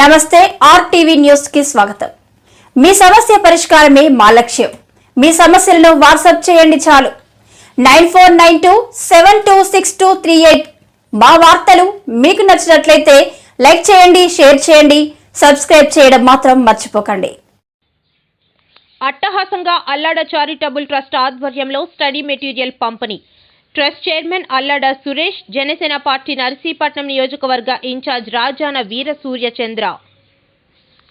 నమస్తే ఆర్టీవీ న్యూస్కి స్వాగతం. మీ సమస్య పరిష్కారమే మా లక్ష్యం. మీ సమస్యలను వాట్సాప్ చేయండి చాలు. Nine four nine two seven two six two three eight మా వార్తలు మీకు నచ్చినట్లయితే లైక్ చేయండి షేర్ చేయండి సబ్స్క్రైబ్ చేయడం మాత్రం మర్చిపోకండి. అట్టహాసంగా అల్లాడ చారిటబుల్ ట్రస్ట్ ఆధ్వర్యంలో స్టడీ మెటీరియల్ పంపిణీ. Trust chairman Allada Suresh Janasena party Narsipatnam నియోజకవర్గ ఇన్ఛార్జ్ రాజాన వీర సూర్యచంద్ర.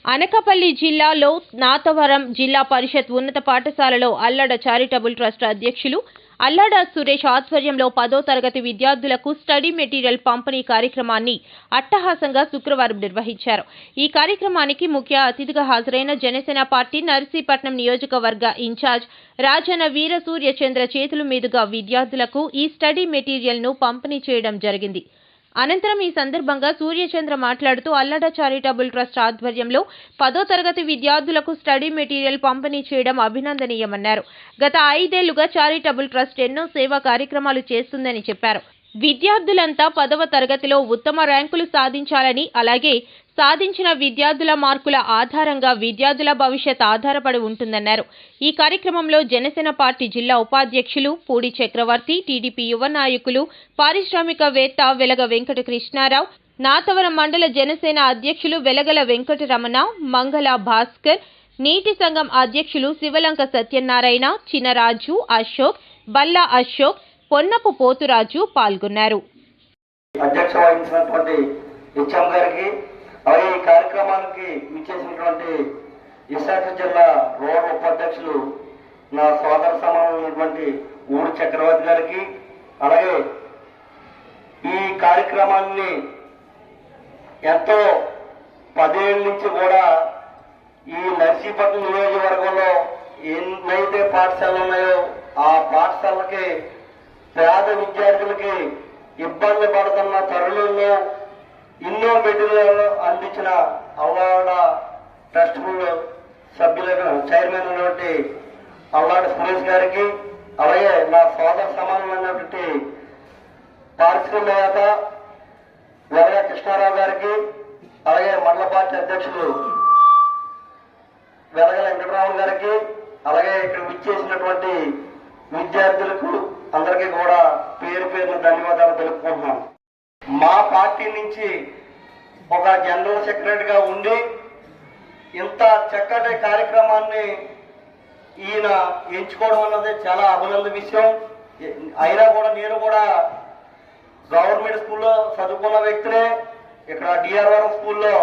అనకాపల్లి జిల్లాలో నాతవరం జిల్లా పరిషత్ ఉన్నత పాఠశాలలో అల్లడ చారిటబుల్ ట్రస్ట్ అధ్యక్షులు అల్లాడ సురేష్ ఆధ్వర్యంలో పదో తరగతి విద్యార్థులకు స్టడీ మెటీరియల్ పంపిణీ కార్యక్రమాన్ని అట్టహాసంగా శుక్రవారం నిర్వహించారు. ఈ కార్యక్రమానికి ముఖ్య అతిథిగా హాజరైన జనసేన పార్టీ నర్సీపట్నం నియోజకవర్గ ఇన్ఛార్జ్ రాజన వీర సూర్యచంద్ర చేతుల మీదుగా విద్యార్థులకు ఈ స్టడీ మెటీరియల్ను పంపిణీ చేయడం జరిగింది. అనంతరం ఈ సందర్భంగా సూర్యచంద్ర మాట్లాడుతూ అల్లడ చారిటబుల్ ట్రస్ట్ ఆధ్వర్యంలో పదో తరగతి విద్యార్థులకు స్టడీ మెటీరియల్ పంపిణీ చేయడం అభినందనీయమన్నారు. గత ఐదేళ్ళుగా చారిటబుల్ ట్రస్ట్ ఎన్నో సేవా కార్యక్రమాలు చేస్తుందని చెప్పారు. విద్యార్థులంతా పదవ తరగతిలో ఉత్తమ ర్యాంకులు సాధించాలని అలాగే సాధించిన విద్యార్థుల మార్కుల ఆధారంగా విద్యార్థుల భవిష్యత్ ఆధారపడి ఉంటుందన్నారు. ఈ కార్యక్రమంలో జనసేన పార్టీ జిల్లా ఉపాధ్యక్షులు పూడి చక్రవర్తి టీడీపీ యువ నాయకులు పారిశ్రామికవేత్త వెలగ వెంకట కృష్ణారావు నాతవరం మండల జనసేన అధ్యక్షులు వెలగల వెంకటరమణ మంగళ భాస్కర్ నీటి సంఘం అధ్యక్షులు శివలంక సత్యనారాయణ చినరాజు అశోక్ బల్లా అశోక్ పొన్నపు పోతురాజు పాల్గొన్నారు. అధ్యక్ష వహించినటువంటి హెచ్ఎం గారికి అలాగే ఈ కార్యక్రమానికి విచ్చేసినటువంటి విశాఖ జిల్లా రూరల్ ఉపాధ్యక్షులు నా సోదర సమానమైనటువంటి ఊరు చక్రవర్తి గారికి అలాగే ఈ కార్యక్రమాన్ని ఎంతో పదేళ్ళ నుంచి కూడా ఈ నర్సీపట్నం నియోజకవర్గంలో ఎన్నైతే పాఠశాలలు ఉన్నాయో ఆ పాఠశాలకి పేద విద్యార్థులకి ఇబ్బంది పడుతున్న తరుణంలో ఎన్నో మెటీరియల్ అందించిన అల్లాడ ట్రస్ట్ సభ్యులకు చైర్మన్ ఉన్నటువంటి అల్లాడ సురేష్ గారికి అలాగే నా సోదర సమానమైనటువంటి పారిశ్రామిక వెలగ కృష్ణారావు గారికి అలాగే మండల పార్టీ అధ్యక్షులు వెలగల వెంకటరావు గారికి అలాగే ఇక్కడ విచ్చేసినటువంటి విద్యార్థులకు అందరికీ కూడా పేరు పేరున ధన్యవాదాలు తెలుపుకుంటున్నాను. మా పార్టీ నుంచి ఒక జనరల్ సెక్రటరీగా ఉండి ఇంత చక్కటి కార్యక్రమాన్ని ఈయన ఎంచుకోవడం అన్నది చాలా అభినంద విషయం. అయినా కూడా నేను కూడా గవర్నమెంట్ స్కూల్లో చదువుకున్న వ్యక్తినే ఇక్కడ డిఆర్ఆర్ స్కూల్లో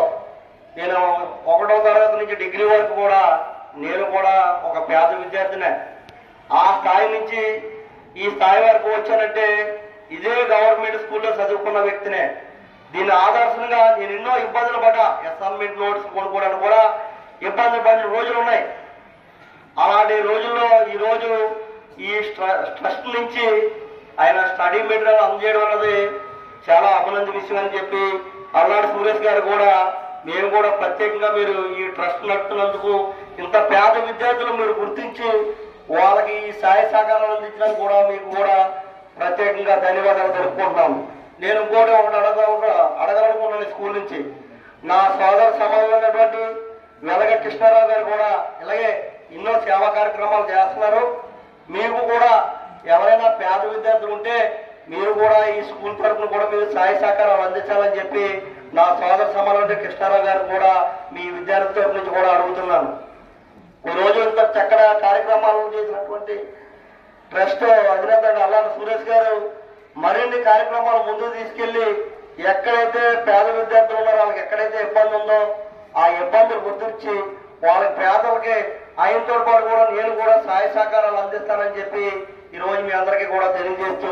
నేను ఒకటో తరగతి నుంచి డిగ్రీ వరకు కూడా నేను కూడా ఒక పేద విద్యార్థినే. ఆ స్థాయి నుంచి ఈ స్థాయి వరకు వచ్చానంటే ఇదే గవర్నమెంట్ స్కూల్లో చదువుకున్న వ్యక్తినే. దీని ఆదర్శంగా నేను ఎన్నో ఇబ్బందులు పడ్డా. అసైన్మెంట్ నోట్స్ కొనుక్కోవడానికి కూడా ఇబ్బంది పడిన రోజులు ఉన్నాయి. అలాంటి రోజుల్లో ఈరోజు ఈ స్ట్ర- ట్రస్ట్ నుంచి ఆయన స్టడీ మెటీరియల్ అందజేయడం అన్నది చాలా అభినందన విషయం అని చెప్పి అల్లాడు సురేష్ గారు కూడా మేము కూడా ప్రత్యేకంగా మీరు ఈ ట్రస్ట్ నడుపుతున్నందుకు ఇంత పేద విద్యార్థులు మీరు గుర్తించి వాళ్ళకి ఈ సహాయ సహకారాలు అందించడానికి కూడా మీకు కూడా ప్రత్యేకంగా ధన్యవాదాలు తెలుపుకుంటున్నాము నేను ఇంకోటి ఒకటి అడగ అడగాలనుకున్నాను స్కూల్ నుంచి. నా సోదర సమానమైనటువంటి వెలగ కృష్ణారావు గారు కూడా ఇలాగే ఎన్నో సేవా కార్యక్రమాలు చేస్తున్నారు. మీకు కూడా ఎవరైనా పేద విద్యార్థులు ఉంటే మీరు కూడా ఈ స్కూల్ తరఫున కూడా మీరు సహాయ సహకారాలు అందించాలని చెప్పి నా సోదర సమానమైన కృష్ణారావు గారు కూడా మీ విద్యార్థి తరఫు నుంచి కూడా అడుగుతున్నాను. రోజు ఇంత చక్కడ కార్యక్రమాలు చేసినటువంటి ట్రస్ట్ అధినేత అల్లాన సురేష్ గారు మరిన్ని కార్యక్రమాలు ముందుకు తీసుకెళ్ళి ఎక్కడైతే పేద విద్యార్థులు ఉన్నారో వాళ్ళకి ఎక్కడైతే ఇబ్బంది ఉందో ఆ ఇబ్బందులు గుర్తించి వాళ్ళ పేదలకి ఆయనతో పాటు కూడా నేను కూడా సహాయ సహకారాలు అందిస్తానని చెప్పి ఈ రోజు మీ అందరికీ కూడా తెలియజేస్తూ